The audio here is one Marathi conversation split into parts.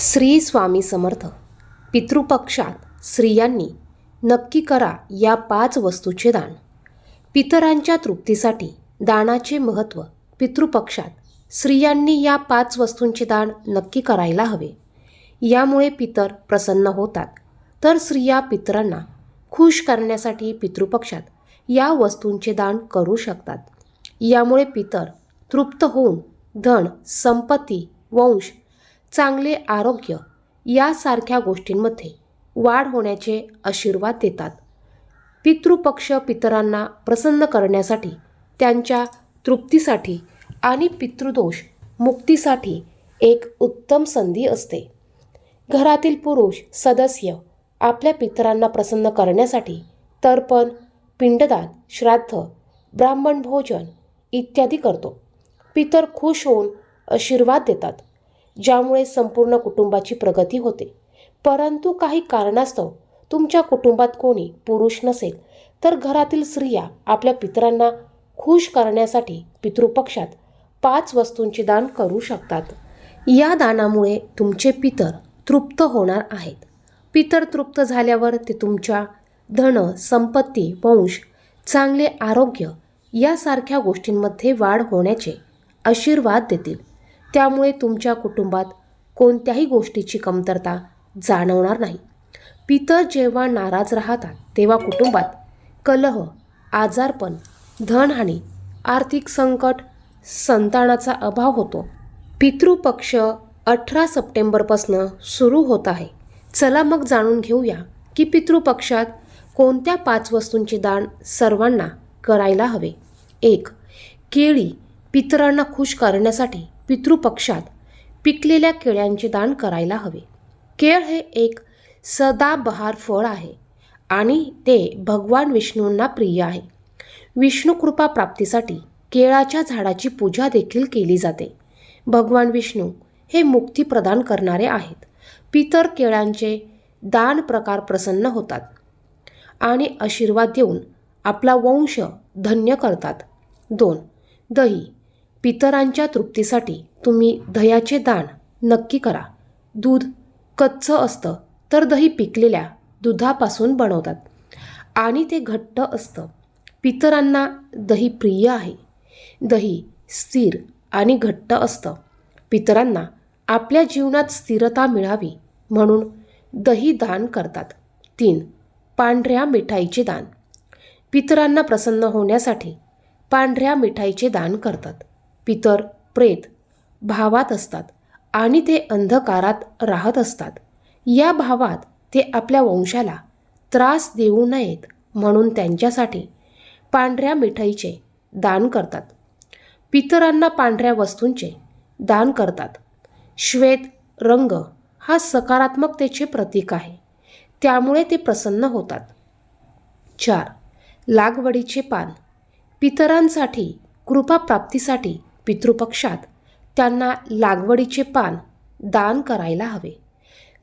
श्री स्वामी समर्थ. पितृपक्षात स्त्रियांनी नक्की करा या पाच वस्तूचे दान. पितरांच्या तृप्तीसाठी दानाचे महत्त्व पितृपक्षात स्त्रियांनी या पाच वस्तूंचे दान नक्की करायला हवे. यामुळे पितर प्रसन्न होतात. तर स्त्रिया पितरांना खुश करण्यासाठी पितृपक्षात या वस्तूंचे दान करू शकतात. यामुळे पितर तृप्त होऊन धन संपत्ती वंश चांगले आरोग्य यासारख्या गोष्टींमध्ये वाढ होण्याचे आशीर्वाद देतात. पितृपक्ष पितरांना प्रसन्न करण्यासाठी त्यांच्या तृप्तीसाठी आणि पितृदोष मुक्तीसाठी एक उत्तम संधी असते. घरातील पुरुष सदस्य आपल्या पितरांना प्रसन्न करण्यासाठी तर्पण पिंडदान श्राद्ध ब्राह्मण भोजन इत्यादी करतो. पितर खुश होऊन आशीर्वाद देतात. ज्यामुळे संपूर्ण कुटुंबाची प्रगती होते. परंतु काही कारणास्तव तुमच्या कुटुंबात कोणी पुरुष नसेल तर घरातील स्त्रिया आपल्या पितरांना खुश करण्यासाठी पितृपक्षात पाच वस्तूंचे दान करू शकतात. या दानामुळे तुमचे पितर तृप्त होणार आहेत. पितर तृप्त झाल्यावर ते तुमच्या धन संपत्ती वंश चांगले आरोग्य यासारख्या गोष्टींमध्ये वाढ होण्याचे आशीर्वाद देतील. त्यामुळे तुमच्या कुटुंबात कोणत्याही गोष्टीची कमतरता जाणवणार नाही. पितर जेव्हा नाराज राहतात तेव्हा कुटुंबात कलह आजारपण धनहानी आर्थिक संकट संतानाचा अभाव होतो. पितृपक्ष अठरा सप्टेंबरपासून सुरू होत आहे. चला मग जाणून घेऊया की पितृपक्षात कोणत्या पाच वस्तूंचे दान सर्वांना करायला हवे. एक केळी पितरांना खुश करण्यासाठी पितृपक्षात पिकलेल्या केळ्यांचे दान करायला हवे. केळ हे एक सदाबहार फळ आहे आणि ते भगवान विष्णूंना प्रिय आहे. विष्णुकृपा प्राप्तीसाठी केळाच्या झाडाची पूजा देखील केली जाते. भगवान विष्णू हे मुक्ती प्रदान करणारे आहेत. पितर केळ्यांचे दान प्रकार प्रसन्न होतात आणि आशीर्वाद देऊन आपला वंश धन्य करतात. दोन दही. पितरांच्या तृप्तीसाठी तुम्ही दह्याचे दान नक्की करा. दूध कच्चं असतं तर दही पिकलेल्या दुधापासून बनवतात. आणि ते घट्ट असतं. पितरांना दही प्रिय आहे. दही स्थिर आणि घट्ट असतं. पितरांना आपल्या जीवनात स्थिरता मिळावी म्हणून दही दान करतात. तीन पांढऱ्या मिठाईचे दान. पितरांना प्रसन्न होण्यासाठी पांढऱ्या मिठाईचे दान करतात. पितर प्रेत भावात असतात आणि ते अंधकारात राहत असतात. या भावात ते आपल्या वंशाला त्रास देऊ नयेत म्हणून त्यांच्यासाठी पांढऱ्या मिठाईचे दान करतात. पितरांना पांढऱ्या वस्तूंचे दान करतात. श्वेत रंग हा सकारात्मकतेचे प्रतीक आहे. त्यामुळे ते प्रसन्न होतात. चार. लागवडीचे पान पितरांसाठी कृपाप्राप्तीसाठी पितृपक्षात त्यांना लागवडीचे पान दान करायला हवे.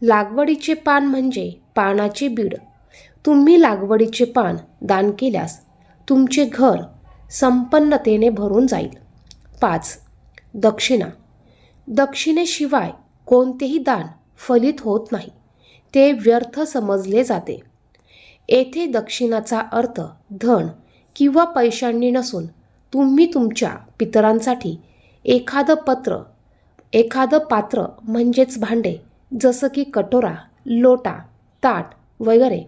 लागवडीचे पान म्हणजे पानाचे बीड. तुम्ही लागवडीचे पान दान केल्यास तुमचे घर संपन्नतेने भरून जाईल. पाच. दक्षिणा. दक्षिणेशिवाय कोणतेही दान फलित होत नाही. ते व्यर्थ समजले जाते. येथे दक्षिणाचा अर्थ धन किंवा पैशांनी नसून तुम्ही तुमच्या पितरांसाठी एखादं पत्र एखादं पात्र म्हणजेच भांडे जसं की कटोरा लोटा ताट वगैरे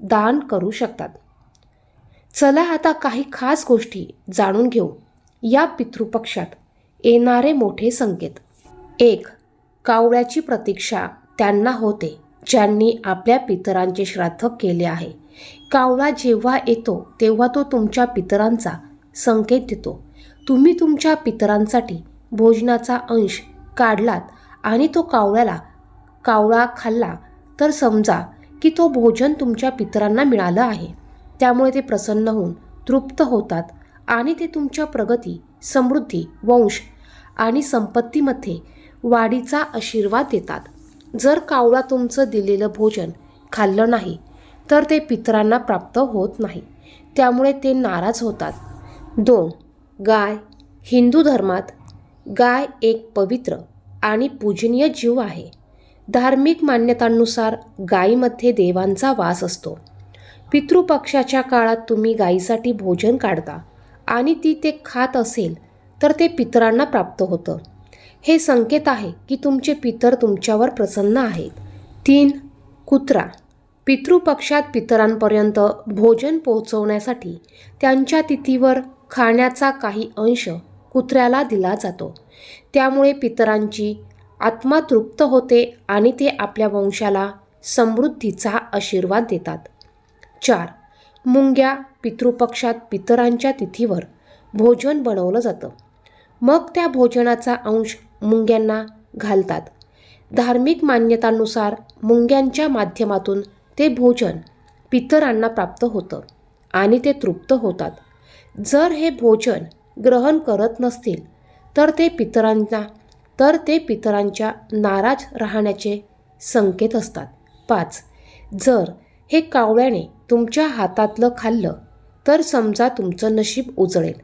दान करू शकतात. चला आता काही खास गोष्टी जाणून घेऊ. या पितृपक्षात येणारे मोठे संकेत. एक कावळ्याची प्रतीक्षा त्यांना होते ज्यांनी आपल्या पितरांचे श्राद्ध केले आहे. कावळा जेव्हा येतो तेव्हा तो तुमच्या पितरांचा संकेत देतो. तुम्ही तुमच्या पितरांसाठी भोजनाचा अंश काढलात आणि तो कावळ्याला कावळा खाल्ला तर समजा की तो भोजन तुमच्या पितरांना मिळालं आहे. त्यामुळे ते प्रसन्न होऊन तृप्त होतात आणि ते तुमच्या प्रगती समृद्धी वंश आणि संपत्तीमध्ये वाढीचा आशीर्वाद देतात. जर कावळा तुमचं दिलेलं भोजन खाल्लं नाही तर ते पितरांना प्राप्त होत नाही. त्यामुळे ते नाराज होतात. दोन. गाय. हिंदू धर्मात गाय एक पवित्र आणि पूजनीय जीव आहे. धार्मिक मान्यतांनुसार गायीमध्ये देवांचा वास असतो. पितृपक्षाच्या काळात तुम्ही गायीसाठी भोजन काढता आणि ती ते खात असेल तर ते पितरांना प्राप्त होतं. हे संकेत आहे की तुमचे पितर तुमच्यावर प्रसन्न आहेत. तीन. कुत्रा. पितृपक्षात पितरांपर्यंत भोजन पोहोचवण्यासाठी त्यांच्या तिथीवर खाण्याचा काही अंश कुत्र्याला दिला जातो. त्यामुळे पितरांची आत्मा तृप्त होते आणि ते आपल्या वंशाला समृद्धीचा आशीर्वाद देतात. चार. मुंग्या पितृपक्षात पितरांच्या तिथीवर भोजन बनवलं जातं. मग त्या भोजनाचा अंश मुंग्यांना घालतात. धार्मिक मान्यतांनुसार मुंग्यांच्या माध्यमातून ते भोजन पितरांना प्राप्त होतं आणि ते तृप्त होतात. जर हे भोजन ग्रहण करत नसतील तर ते पितरांना तर ते पितरांच्या नाराज राहण्याचे संकेत असतात. पाच जर हे कावळ्याने तुमच्या हातातलं खाल्लं तर समजा तुमचं नशीब उजळेल.